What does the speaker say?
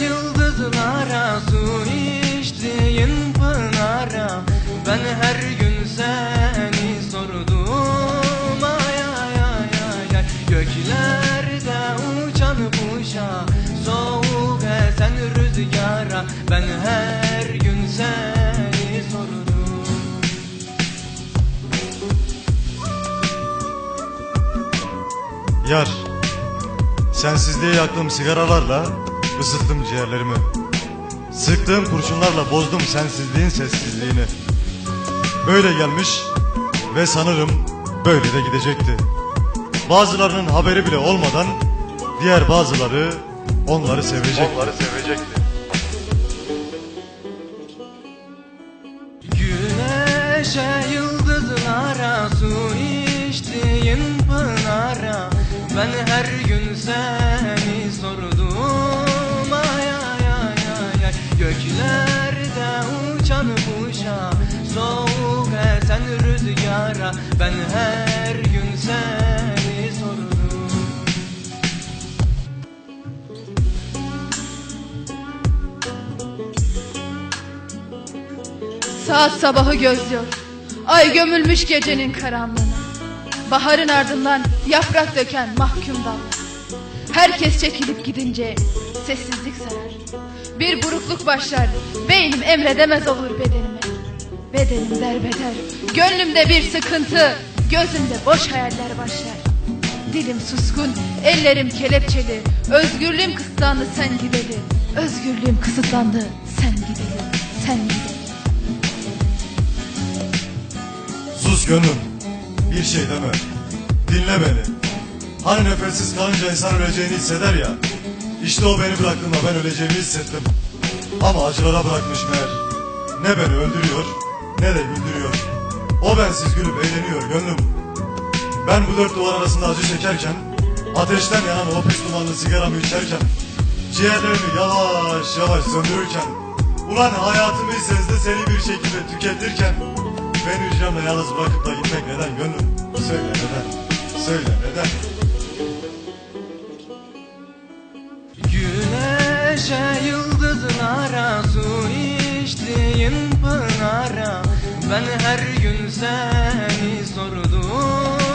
yıldızlara Su içtiğin pınara. Ben her gün seni sordum Ay ay ay ay ay. Göklerde uçan kuşa Soğuk esen rüzgara. Ben her gün seni sordum. Yar, sensizliğe yaktığım sigaralarla ısıttım ciğerlerimi. Sıktığım kurşunlarla bozdum sensizliğin sessizliğini. Böyle gelmiş ve sanırım böyle de gidecekti. Bazılarının haberi bile olmadan diğer bazıları onları sevecek. Onları sevecekti. Güneşe yıldızlara su içtiğin pınara Ben her gün seni sordum Göklerde uçan kuşa soğuk esen rüzgara Ben her gün seni sordum Saat sabahı gözlüyor. Ay gömülmüş gecenin karanlığına. Baharın ardından yaprak döken mahkum dallar. Herkes çekilip gidince sessizlik sarar. Bir burukluk başlar. Beynim emredemez olur bedenime. Bedenim derbeder. Gönlümde bir sıkıntı. Gözümde boş hayaller başlar. Dilim suskun, ellerim kelepçeli. Özgürlüğüm kısıtlandı sen gideli. Özgürlüğüm kısıtlandı sen gideli. Sen gideli. Sus gönlüm, bir şey deme. Dinle beni. Hani nefessiz kalınca insan öleceğini hisseder ya. İşte o beni bıraktığında ben öleceğimi hissettim. Ama acılara bırakmış meğer. Ne beni öldürüyor, ne de güldürüyor. O bensiz gülüp eğleniyor gönlüm. Ben bu dört duvar arasında acı çekerken, ateşten yanan o pis dumanlı sigaramı içerken, ciğerlerimi yavaş yavaş söndürürken, ulan hayatımı sezde seni bir şekilde tüketirken, beni hücremle yalnız bırakıp da gitmek neden gönlüm? Söyle neden? Söyle neden? Güneşe yıldızlara su içtiğin pınara. Ben her gün seni sordum